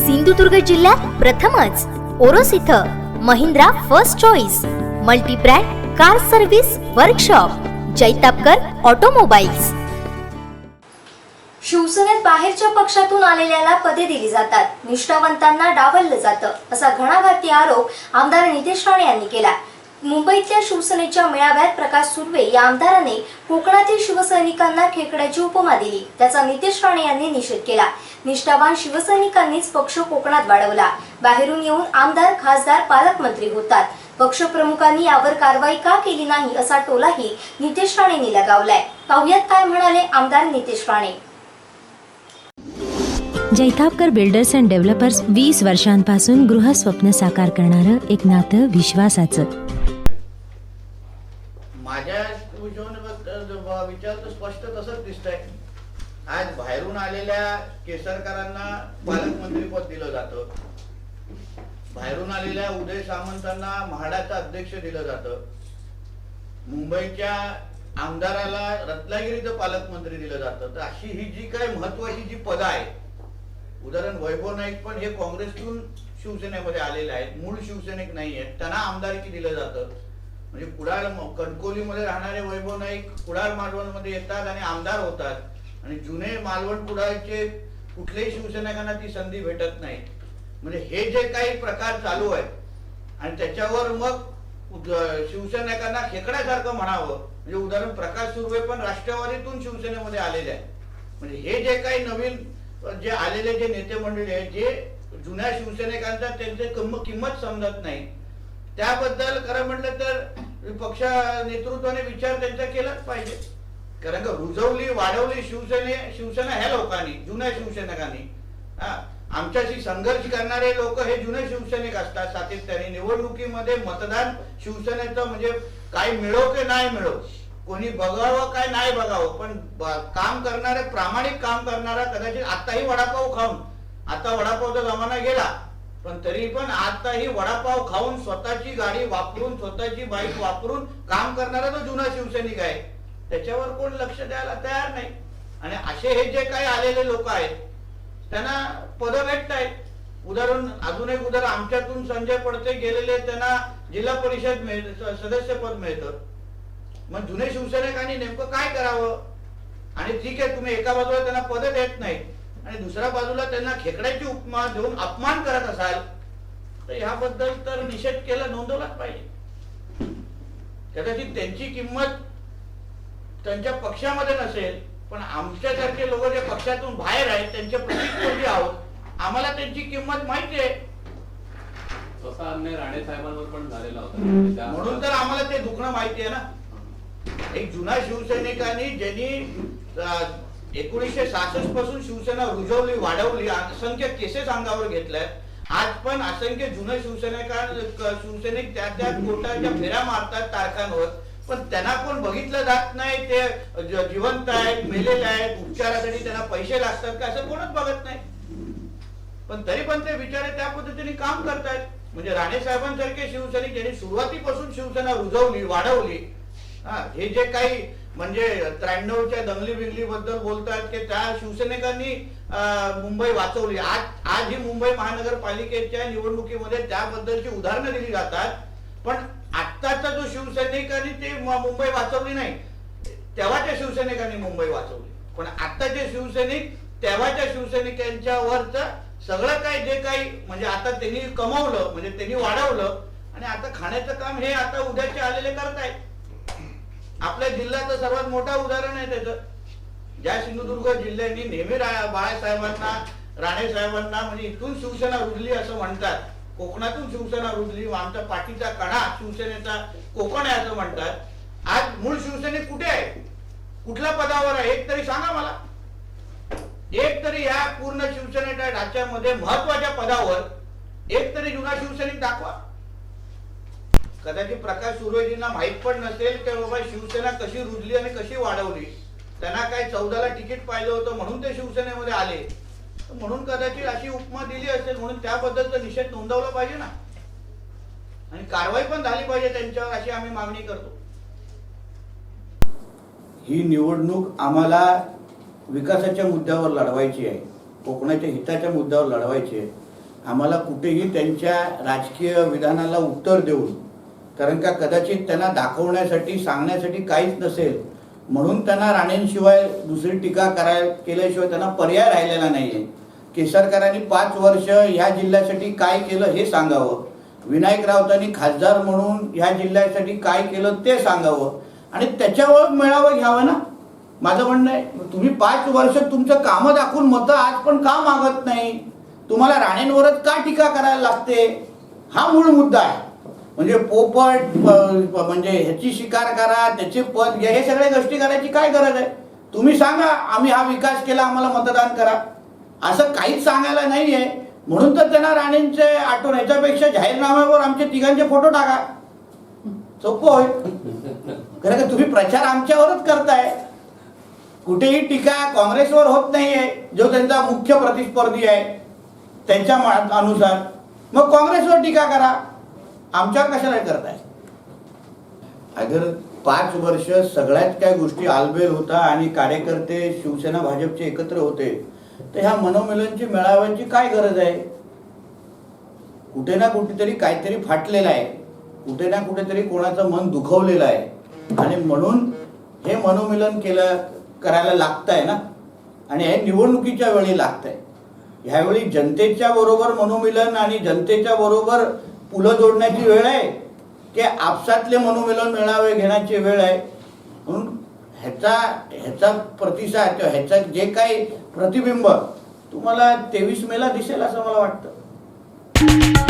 सिंधुदुर्ग जिल्ह्यात प्रथमच ओरोस इथं Mahindra first choice multibrand car service workshop Jaitapkar automobiles. शिवसेनेत बाहेरच्या पक्षातून आलेल्याला पदे दिली जातात. निष्ठावंतांना डावललं जातं असा घणाघाती आरोप आमदार नितेश राणे यांनी केला. मुंबईतल्या शिवसेनेच्या मेळाव्यात प्रकाश सुर्वे या आमदाराने कोकणातील शिवसैनिकांना खेकड्याची उपमा दिली. त्याचा नितेश राणे यांनी निषेध केला. निष्ठावान शिवसैनिकांनीच पक्ष कोकणात वाढवला. बाहेरून येऊन आमदार खासदार पालकमंत्री होतात. पक्षप्रमुखांनी यावर कारवाई का केली नाही असा टोलाही नितेश राणेंनी लगावलाय. पाहुयात काय म्हणाले आमदार Nitesh Rane. Jaitapkar builders and developers वीस वर्षांपासून गृहस्वप्न साकार करणारं एक नातं विश्वासाचं. माझ्या विचार तर स्पष्ट तसंच दिसत आहे आज बाहेरून आलेल्या केसरकरांना पालकमंत्री पद दिलं जातं. बाहेरून आलेल्या उदय सामंतांना म्हाडाचं अध्यक्ष दिलं जातं. मुंबईच्या आमदाराला रत्नागिरीचं पालकमंत्री दिलं जातं. तर अशी ही जी काय महत्वाची जी पदं आहेत उदाहरण वैभव नाईक पण हे काँग्रेसतून शिवसेनेमध्ये आलेले आहेत मूळ शिवसैनिक नाही आहेत त्यांना आमदारकी दिलं जातं. म्हणजे कुडाळ म- कणकोलीमध्ये राहणारे वैभव नाईक कुडाळ मालवणमध्ये येतात आणि आमदार होतात. आणि जुने मालवण कुडाळचे कुठल्याही शिवसैनिकांना ती संधी भेटत नाही. म्हणजे हे जे काही प्रकार चालू आहेत आणि त्याच्यावर मग शिवसैनिकांना खेकड्यासारखं म्हणावं. म्हणजे उदाहरण प्रकाश सुर्वे पण राष्ट्रवादीतून शिवसेनेमध्ये आलेले आहेत. म्हणजे हे जे काही नवीन जे आलेले जे नेते मंडळी आहेत जे जुन्या शिवसैनिकांचा त्यांचे कम- किंमत समजत नाही. त्याबद्दल खरं म्हटलं तर पक्ष नेतृत्वाने विचार त्यांचा केलाच पाहिजे. कारण का रुजवली वाढवली शिवसेने शिवसेना ह्या लोकांनी जुन्या शिवसेनकांनी. हा आमच्याशी संघर्ष करणारे लोक हे जुने शिवसैनिक असतात सातत्याने. निवडणुकीमध्ये मतदान शिवसेनेचं म्हणजे काय मिळो की नाही मिळो कोणी बघावं काय नाही बघावं पण काम करणारे प्रामाणिक काम करणारा कदाचित आताही वडापाव खाऊन आता वडापावचा जमाना गेला पण तरी पण आताही वडापाव खाऊन स्वतःची गाडी वापरून स्वतःची बाईक वापरून काम करणारा तो जुना शिवसैनिक आहे. त्याच्यावर कोण लक्ष द्यायला तयार नाही. आणि असे हे जे काही आलेले लोक आहेत त्यांना पद भेटत आहेत उदाहरण अजून एक उदाहरण आमच्यातून संजय पडते गेलेले त्यांना जिल्हा परिषद मिळत सदस्य पद मिळतं. मग जुने शिवसैनिकांनी नेमकं काय करावं? आणि ठीक आहे तुम्ही एका बाजूला त्यांना पद देत नाही आणि दुसऱ्या बाजूला त्यांना खेकड्याची उपमा देऊन अपमान करत असाल तर ह्याबद्दल तर निषेध केला नोंदवलाच पाहिजे. कदाचित त्यांची किंमत त्यांच्या पक्षामध्ये नसेल पण आमच्यासारखे लोक जे पक्षातून बाहेर आहेत त्यांचे प्रतिस्पर्धी आहोत? आम्हाला त्यांची किंमत माहिती आहे. तसा अन्याय राणे साहेबांवर पण झालेला होता. म्हणून तर आम्हाला ते दुखणं माहिती आहे ना. एक जुना शिवसैनिकांनी ज्यांनी एकोणीसशे सहासष्टपासून शिवसेना रुजवली वाढवली. असंख्य केसेस अंगावर घेतल्या आज पण असंख्य जुने शिवसेनेकार शिवसैनिक त्या त्या कोर्टाच्या फेऱ्या मारतात तारखांवर पण त्यांना कोण बघितलं जात नाही ते जिवंत आहेत मेलेले आहेत उपचारासाठी त्यांना पैसे लागतात का असं कोणच बघत नाही. पण तरी पण ते बिचारे त्या पद्धतीने काम करतायत. म्हणजे राणे साहेबांसारखे शिवसैनिक ज्यांनी सुरुवातीपासून शिवसेना रुजवली वाढवली. हा हे जे काही म्हणजे त्र्याण्णवच्या दंगली बिंगली बद्दल बोलतात की त्या शिवसेनेकांनी मुंबई वाचवली. आज आज ही मुंबई महानगरपालिकेच्या निवडणुकीमध्ये त्याबद्दलची उदाहरणं दिली जातात. पण आत्ताचा जो शिवसैनिकांनी ते मुंबई वाचवली नाही तेव्हाच्या शिवसैनिकांनी मुंबई वाचवली. पण आत्ताचे शिवसैनिक तेव्हाच्या शिवसैनिकांच्या वरच सगळं काय जे काही म्हणजे आता त्यांनी कमवलं म्हणजे त्यांनी वाढवलं आणि आता खाण्याचं काम हे आता उद्याचे आलेले करतायत. आपल्या जिल्ह्याचं सर्वात मोठं उदाहरण आहे त्याचं. ज्या सिंधुदुर्ग जिल्ह्यांनी नेहमी बाळासाहेबांना राणे साहेबांना म्हणजे इथून शिवसेना रुजली असं म्हणतात. कोकणातून शिवसेना रुजली आमचा पाठीचा कणा शिवसेनेचा कोकण आहे असं म्हणतात. आज मूळ शिवसेने कुठे आहे? कुठल्या पदावर आहे? एक तरी सांगा मला. एक तरी या पूर्ण शिवसेनेच्या ढाच्यामध्ये महत्त्वाच्या पदावर एक तरी जुना शिवसैनिक दाखवा. कदाचित प्रकाश सुर्वेजींना माहीत पण नसेल की बाबा शिवसेना कशी रुजली आणि कशी वाढवली. त्यांना काय चौदाला तिकीट पाहिलं होतं म्हणून ते शिवसेनेमध्ये आले. तर म्हणून कदाचित अशी उपमा दिली असेल म्हणून त्याबद्दलचा निषेध नोंदवला पाहिजे ना. आणि कारवाई पण झाली पाहिजे त्यांच्यावर अशी आम्ही मागणी करतो. ही निवडणूक आम्हाला विकासाच्या मुद्द्यावर लढवायची आहे कोकणाच्या हिताच्या मुद्द्यावर लढवायची आहे. आम्हाला कुठेही त्यांच्या राजकीय विधानाला उत्तर देऊन कारण का कदाचित त्यांना दाखवण्यासाठी सांगण्यासाठी काहीच नसेल. म्हणून त्यांना राणेंशिवाय दुसरी टीका कराय केल्याशिवाय त्यांना पर्याय राहिलेला नाही आहे केसरकरांनी पाच वर्ष ह्या जिल्ह्यासाठी काय केलं हे सांगावं. विनायक राऊतांनी खासदार म्हणून ह्या जिल्ह्यासाठी काय केलं ते सांगावं. आणि त्याच्यावर मेळावं घ्यावं ना? माझं म्हणणं आहे तुम्ही पाच वर्ष तुमचं कामं दाखवून मतं आज पण का मागत नाही? तुम्हाला राणेंवरच का टीका करायला लागते? हा मूळ मुद्दा आहे. म्हणजे पोपट म्हणजे ह्याची शिकार करा त्याचे पद घ्या हे सगळ्या गोष्टी करायची काय गरज आहे? तुम्ही सांगा आम्ही हा विकास केला आम्हाला मतदान करा. असं काहीच सांगायला नाही आहे म्हणून तर त्यांना राणेंचे आठवण याच्यापेक्षा जाहीरनाम्यावर आमचे तिघांचे फोटो टाका. सोपं होय खरं का तुम्ही प्रचार आमच्यावरच करताय. कुठेही टीका काँग्रेसवर होत नाहीये जो त्यांचा मुख्य प्रतिस्पर्धी आहे त्यांच्या मा- अनुसार. मग काँग्रेसवर टीका करा. आमच्यावर कशाला करताय? अगर पाच वर्ष सगळ्याच काय गोष्टी आलबेल होता आणि कार्यकर्ते शिवसेना भाजपचे एकत्र होते तर ह्या मनोमिलनची मेळाव्याची काय गरज आहे? कुठे ना कुठेतरी काहीतरी फाटलेलं आहे. कुठे ना कुठेतरी कोणाचं मन दुखवलेलं आहे. आणि म्हणून हे मनोमिलन केलं करायला लागतंय ना? आणि हे निवडणुकीच्या वेळी लागतंय. ह्यावेळी जनतेच्या बरोबर मनोमिलन आणि जनतेच्या बरोबर पुलं जोडण्याची वेळ आहे की आपसातले मनोमिलन मेळावे घेण्याची वेळ आहे? म्हणून ह्याचा ह्याचा प्रतिसाद किंवा ह्याचा जे काही प्रतिबिंब तुम्हाला तेवीस मेला दिसेल असं मला वाटतं.